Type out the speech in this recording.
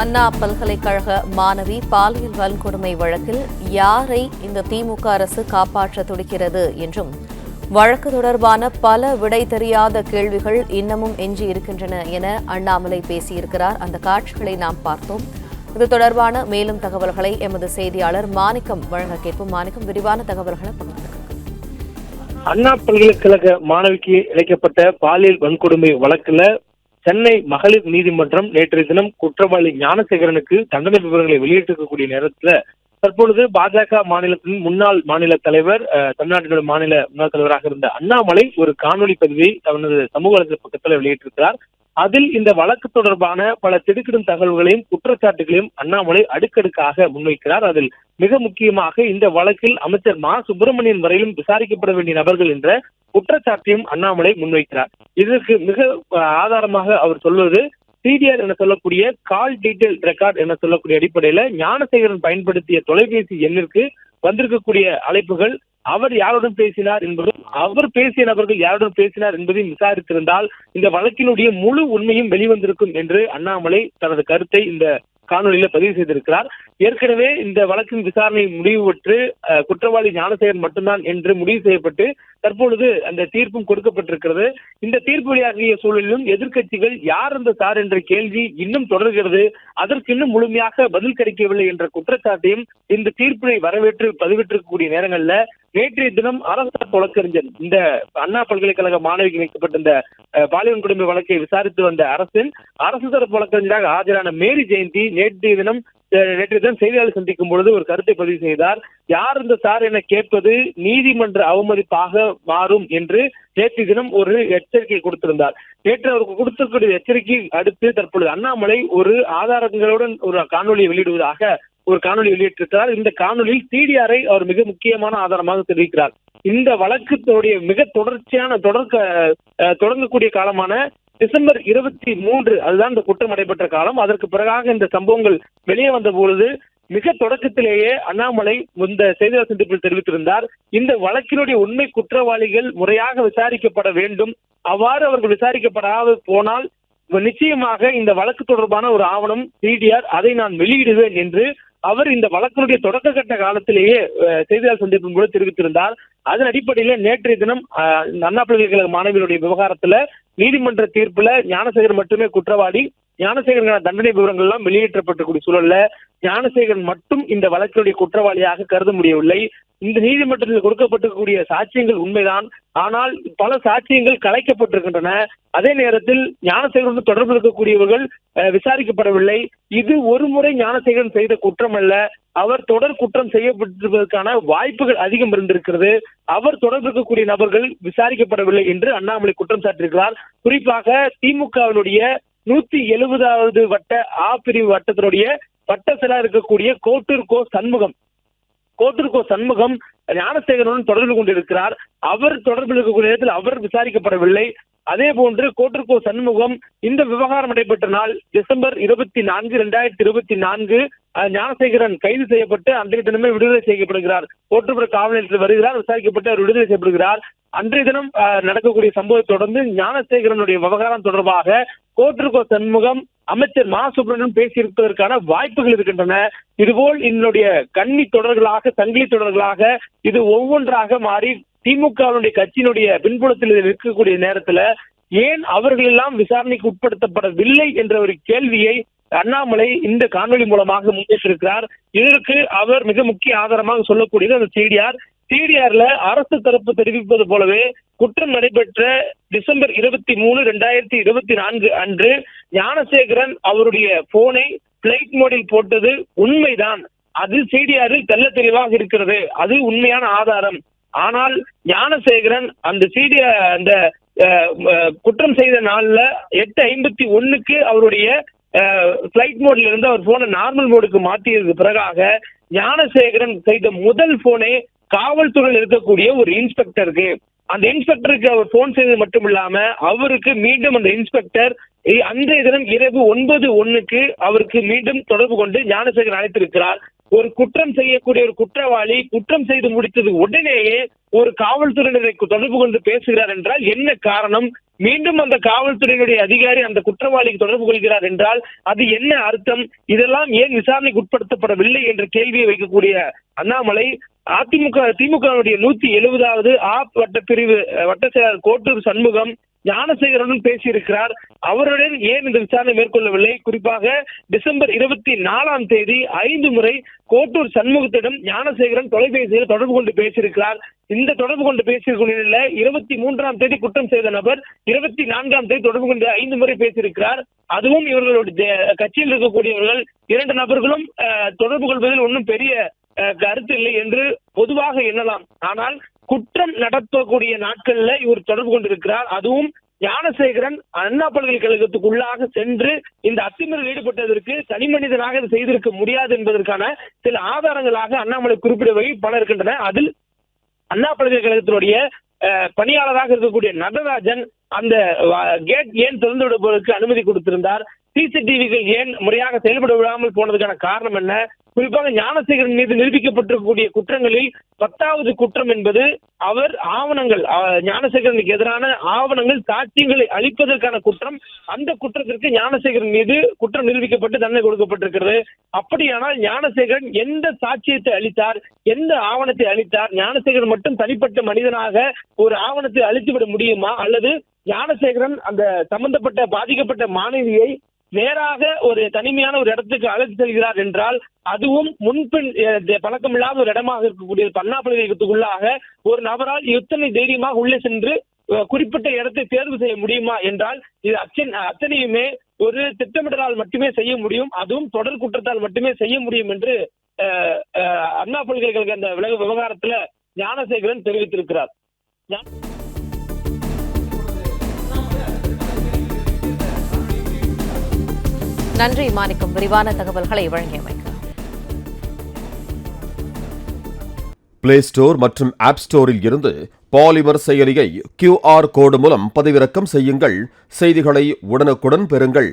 அண்ணா பல்கலைக்கழக மாணவி பாலியல் வன்கொடுமை வழக்கில் யாரை இந்த திமுக அரசு காப்பாற்ற துடிக்கிறது என்றும் வழக்கு தொடர்பான பல விடை தெரியாத கேள்விகள் இன்னமும் எஞ்சி இருக்கின்றன என அண்ணாமலை பேசியிருக்கிறார். அந்த காட்சிகளை நாம் பார்த்தோம். இது தொடர்பான மேலும் தகவல்களை எமது செய்தியாளர் மாணிக்கம் வழங்க கேட்போம். மாணிக்கம் விரிவான தகவல்களை பகிர்ந்து அண்ணா பல்கலைக்கழக மாணவிக்கு இழைக்கப்பட்ட பாலியல் வன்கொடுமை வழக்குல சென்னை மகளிர் நீதிமன்றம் நேற்றைய தினம் குற்றவாளி ஞானசேகரனுக்கு தண்டனை விவரங்களை வெளியிட்டிருக்கக்கூடிய நேரத்துல தற்பொழுது பாஜக மாநிலத்தின் முன்னாள் மாநில தலைவர் அஹ், தமிழ்நாட்டினுடைய மாநில முன்னாள் தலைவராக இருந்த அண்ணாமலை ஒரு காணொலி பதிவை தனது சமூக வலைதள பக்கத்துல வெளியிட்டிருக்கிறார். அதில் இந்த வழக்கு தொடர்பான பல திடுக்கிடும் தகவல்களையும் குற்றச்சாட்டுகளையும் அண்ணாமலை அடுக்கடுக்காக முன்வைக்கிறார். அதில் மிக முக்கியமாக இந்த வழக்கில் அமைச்சர் மா. சுப்பிரமணியன் வரையிலும் விசாரிக்கப்பட வேண்டிய நபர்கள் என்ற குற்றச்சாட்டையும் அண்ணாமலை முன்வைக்கிறார். இதற்கு மிக ஆதாரமாக அவர் சொல்வது சிடிஆர் என சொல்லக்கூடிய கால் டீடைல் ரெக்கார்ட் என சொல்லக்கூடிய அடிப்படையில ஞானசேகரன் பயன்படுத்திய தொலைபேசி எண்ணிற்கு வந்திருக்கக்கூடிய அழைப்புகள் அவர் யாருடன் பேசினார் என்பதும் அவர் பேசிய நபர்கள் யாருடன் பேசினார் என்பதையும் விசாரித்திருந்தால் இந்த வழக்கினுடைய முழு உண்மையும் வெளிவந்திருக்கும் என்று அண்ணாமலை தனது கருத்தை இந்த காணொலியில பதிவு செய்திருக்கிறார். ஏற்கனவே இந்த வழக்கின் விசாரணை முடிவு பெற்று அஹ், குற்றவாளி ஞானசேகர் மட்டும்தான் என்று முடிவு செய்யப்பட்டு தற்பொழுது அந்த தீர்ப்பும் கொடுக்கப்பட்டிருக்கிறது. இந்த தீர்ப்பு வெளியாகிய சூழலிலும் எதிர்க்கட்சிகள் யார் அந்த சார் என்ற கேள்வி இன்னும் தொடர்கிறது. அதற்கு இன்னும் முழுமையாக பதில் கிடைக்கவில்லை என்ற குற்றச்சாட்டையும் இந்த தீர்ப்பினை வரவேற்று பதிவிட்டிருக்கக்கூடிய நேரங்களில் நேற்றைய தினம் அரசு வழக்கறிஞர் இந்த அண்ணா பல்கலைக்கழக மாணவிக்கு வைக்கப்பட்ட இந்த பாலியல் குடும்ப வழக்கை விசாரித்து வந்த அரசின் அரசு தரப்பு வழக்கறிஞராக ஆஜரான மேரி ஜெயந்தி நேற்றைய தினம் நேற்றைய தினம் செய்தியாளர் சந்திக்கும் பொழுது ஒரு கருத்தை பதிவு செய்தார். யார் இந்த சார் என கேட்பது நீதிமன்ற அவமதிப்பாக மாறும் என்று நேற்று தினம் ஒரு எச்சரிக்கை கொடுத்திருந்தார். நேற்று அவருக்கு கொடுத்திருக்கூடிய எச்சரிக்கை அடுத்து தற்பொழுது அண்ணாமலை ஒரு ஆதாரங்களுடன் ஒரு காணொலியை வெளியிடுவதாக ஒரு காணொலி வெளியிட்டிருக்கிறார். இந்த காணொலியில் சிடிஆரை அவர் மிக முக்கியமான ஆதாரமாக தெரிவிக்கிறார். இந்த வழக்குடைய மிக தொடர்ச்சியான தொடர்க்க தொடங்கக்கூடிய காலமான டிசம்பர் இருபத்தி மூன்று அதுதான் இந்த குற்றம் நடைபெற்ற காலம். அதற்கு பிறகாக இந்த சம்பவங்கள் வெளியே வந்த பொழுது மிக தொடக்கத்திலேயே அண்ணாமலை இந்த செய்தியாளர் சந்திப்பில் தெரிவித்திருந்தார். இந்த வழக்கினுடைய உண்மை குற்றவாளிகள் முறையாக விசாரிக்கப்பட வேண்டும். அவ்வாறு அவர்கள் விசாரிக்கப்படாது போனால் நிச்சயமாக இந்த வழக்கு தொடர்பான ஒரு ஆவணம் சிடிஆர் அதை நான் வெளியிடுவேன் என்று அவர் இந்த வழக்கினுடைய தொடக்க கட்ட காலத்திலேயே செய்தியாளர் சந்திப்பின் கூட தெரிவித்திருந்தார். அதன் அடிப்படையில் நேற்றைய தினம் அஹ், இந்த அண்ணா பல்கலைக்கழக மாணவியுடைய விவகாரத்துல நீதிமன்ற தீர்ப்புல ஞானசேகர் மட்டுமே குற்றவாளி. ஞானசேகரன் தண்டனை விவரங்கள் எல்லாம் வெளியேற்றப்பட்டக்கூடிய சூழல்ல ஞானசேகரன் மட்டும் இந்த வழக்கினுடைய குற்றவாளியாக கருத முடியவில்லை. இந்த நீதிமன்றத்தில் கொடுக்கப்பட்டிருக்கக்கூடிய சாட்சியங்கள் உண்மைதான். ஆனால் பல சாட்சியங்கள் கலைக்கப்பட்டிருக்கின்றன. அதே நேரத்தில் ஞானசேகரன் தொடர்பு இருக்கக்கூடியவர்கள் விசாரிக்கப்படவில்லை. இது ஒரு முறை ஞானசேகரன் செய்த குற்றம் அல்ல. அவர் தொடர் குற்றம் செய்யப்பட்டிருப்பதற்கான வாய்ப்புகள் அதிகம் இருந்திருக்கிறது. அவர் தொடர்பு இருக்கக்கூடிய நபர்கள் விசாரிக்கப்படவில்லை என்று அண்ணாமலை குற்றம் சாட்டியிருக்கிறார். குறிப்பாக திமுகவினுடைய நூத்தி எழுபதாவது வட்ட ஆ பிரிவு வட்டத்தினுடைய வட்ட செயலா இருக்கக்கூடிய கோட்டூர்கோ சண்முகம். கோட்டூர்கோ சண்முகம் ஞானசேகரனுடன் தொடர்பு கொண்டிருக்கிறார். அவர் தொடர்பில் இருக்கக்கூடிய நேரத்தில் அவர் விசாரிக்கப்படவில்லை. அதே போன்று கோட்டூர் சண்முகம் இந்த விவகாரம் நடைபெற்ற நாள் டிசம்பர் இருபத்தி நான்கு இரண்டாயிரத்தி இருபத்தி நான்கு அஹ், ஞானசேகரன் கைது செய்யப்பட்டு அன்றைய தினமே விடுதலை செய்யப்படுகிறார். கோட்டுப்புற காவல் நிலையத்தில் வருகிறார் விசாரிக்கப்பட்டு அவர் விடுதலை செய்யப்படுகிறார். அன்றைய தினம் அஹ், நடக்கக்கூடிய சம்பவத்தை தொடர்ந்து ஞானசேகரனுடைய விவகாரம் தொடர்பாக கோட்டிருக்கோ சண்முகம் அமைச்சர் மா சுப்பிரமணியன் பேசியிருப்பதற்கான வாய்ப்புகள் இருக்கின்றன. இதுபோல் என்னுடைய கன்னி தொடர்களாக சங்கிலி தொடர்களாக இது ஒவ்வொன்றாக மாறி திமுகவினுடைய கட்சியினுடைய பின்புலத்தில் இருக்கக்கூடிய நேரத்துல ஏன் அவர்கள் எல்லாம் விசாரணைக்கு உட்படுத்தப்படவில்லை என்ற ஒரு கேள்வியை அண்ணாமலை இந்த காணொலி மூலமாக முன்வைத்திருக்கிறார். இதற்கு அவர் மிக முக்கிய ஆதாரமாக சொல்லக்கூடியது அந்த சிடிஆர் சிடிஆர்ல அரசு தரப்பு தெரிவிப்பது போலவே குற்றம் நடைபெற்ற டிசம்பர் இருபத்தி மூணு ரெண்டாயிரத்தி இருபத்தி நான்கு அன்று ஞானசேகரன் அவருடைய போனை பிளைட் மோடில் போட்டது உண்மைதான். அது சிடிஆரில் தெல்ல தெளிவாக இருக்கிறது. அது உண்மையான ஆதாரம். ஆனால் ஞானசேகரன் அந்த சிடிஆர் அந்த குற்றம் செய்த நாள்ல எட்டு ஐம்பத்தி ஒண்ணுக்கு அவருடைய பிளைட் மோட்ல இருந்து அவர் போனை நார்மல் மோடுக்கு மாத்தியது பிறகாக ஞானசேகரன் செய்த முதல் போனே காவல்துறையில் இருக்கக்கூடிய ஒரு இன்ஸ்பெக்டருக்கு அந்த இன்ஸ்பெக்டருக்கு அவர் போன் செய்தது மட்டும் இல்லாம அவருக்கு மீண்டும் அந்த இன்ஸ்பெக்டர் இ- அன்றைய தினம் இரவு ஒன்பது ஒண்ணுக்கு அவருக்கு மீண்டும் தொடர்பு கொண்டு ஞானசேகர் அழைத்திருக்கிறார். ஒரு குற்றம் செய்யக்கூடிய ஒரு குற்றவாளி குற்றம் செய்து முடித்தது உடனேயே ஒரு காவல்துறையினரை தொடர்பு கொண்டு பேசுகிறார் என்றால் என்ன காரணம்? மீண்டும் அந்த காவல்துறையினுடைய அதிகாரி அந்த குற்றவாளிக்கு தொடர்பு கொள்கிறார் என்றால் அது என்ன அர்த்தம்? இதெல்லாம் ஏன் விசாரணைக்கு உட்படுத்தப்படவில்லை என்ற கேள்வியை வைக்கக்கூடிய அண்ணாமலை அதிமுக திமுகவுடைய நூத்தி எழுபதாவது ஆ வட்ட பிரிவு அஹ், வட்ட செயலாளர் கோட்டூர் சண்முகம் ஞானசேகரனும் பேசியிருக்கிறார். அவருடன் ஏன் இந்த விசாரணை மேற்கொள்ளவில்லை? குறிப்பாக டிசம்பர் இருபத்தி நாலாம் தேதி ஐந்து முறை கோட்டூர் சண்முகத்திடம் ஞானசேகரன் தொலைபேசியில் தொடர்பு கொண்டு பேசியிருக்கிறார். இந்த தொடர்பு கொண்டு பேசியிருக்கிற நிலையில இருபத்தி மூன்றாம் தேதி குற்றம் செய்த நபர் இருபத்தி நான்காம் தேதி தொடர்பு கொண்டு ஐந்து முறை பேசியிருக்கிறார். அதுவும் இவர்களுடைய கட்சியில் இருக்கக்கூடியவர்கள் இரண்டு நபர்களும் அஹ், தொடர்பு கொள்வதில் ஒன்றும் பெரிய அஹ், கருத்து இல்லை என்று பொதுவாக எண்ணலாம். ஆனால் குற்றம் நடத்தக்கூடிய நாட்கள்ல இவர் தொடர்பு கொண்டிருக்கிறார். அதுவும் ஞானசேகரன் அண்ணா பல்கலைக்கழகத்துக்குள்ளாக சென்று இந்த அத்துமீறல் ஈடுபட்டதற்கு தனி மனிதனாக இது செய்திருக்க முடியாது என்பதற்கான சில ஆதாரங்களாக அண்ணாமலை குறிப்பிடவை பல இருக்கின்றன. அதில் அண்ணா பல்கலைக்கழகத்தினுடைய அஹ், பணியாளராக இருக்கக்கூடிய நடராஜன் அந்த கேட் ஏன் திறந்து விடுவதற்கு அனுமதி கொடுத்திருந்தார்? சிசிடிவிகள் ஏன் முறையாக செயல்பட விடாமல் போனதுக்கான காரணம் என்ன? குறிப்பாக ஞானசேகரன் மீது நிரூபிக்கப்பட்டிருக்கக்கூடிய குற்றங்களில் பத்தாவது குற்றம் என்பது அவர் ஆவணங்கள் ஞானசேகரனுக்கு எதிரான ஆவணங்கள் சாட்சியங்களை அளிப்பதற்கான குற்றம். அந்த குற்றத்திற்கு ஞானசேகரன் மீது குற்றம் நிரூபிக்கப்பட்டு தண்டனை கொடுக்கப்பட்டிருக்கிறது. அப்படியானால் ஞானசேகரன் எந்த சாட்சியத்தை அளித்தார்? எந்த ஆவணத்தை அளித்தார்? ஞானசேகரன் மட்டும் தனிப்பட்ட மனிதனாக ஒரு ஆவணத்தை அளித்துவிட முடியுமா? அல்லது ஞானசேகரன் அந்த சம்பந்தப்பட்ட பாதிக்கப்பட்ட மாணவியை நேராக ஒரு தனிமையான ஒரு இடத்துக்கு அழைத்து செல்கிறார் என்றால் அதுவும் முன்பின் பழக்கம் பழக்கமில்லாத ஒரு இடமாக இருக்கக்கூடிய அண்ணா ஒரு நபரால் எத்தனை தைரியமாக உள்ளே சென்று குறிப்பிட்ட இடத்தை தேர்வு செய்ய முடியுமா என்றால் இது அச்சன் அத்தனையுமே ஒரு திட்டமிடலால் மட்டுமே செய்ய முடியும் அதுவும் தொடர் குற்றத்தால் மட்டுமே செய்ய முடியும் என்று அஹ், அண்ணா பல்கலைக்கழக அந்த விலக விவகாரத்துல ஞானசேகரன் தெரிவித்திருக்கிறார். நன்றி. மாணிக்கம் விரிவான தகவல்களை வழங்கியமைக்கு பிளே ஸ்டோர் மற்றும் ஆப் ஸ்டோரில் இருந்து பாலிமர் செயலியை கியூஆர் கோடு மூலம் பதிவிறக்கம் செய்யுங்கள். செய்திகளை உடனுக்குடன் பெறுங்கள்.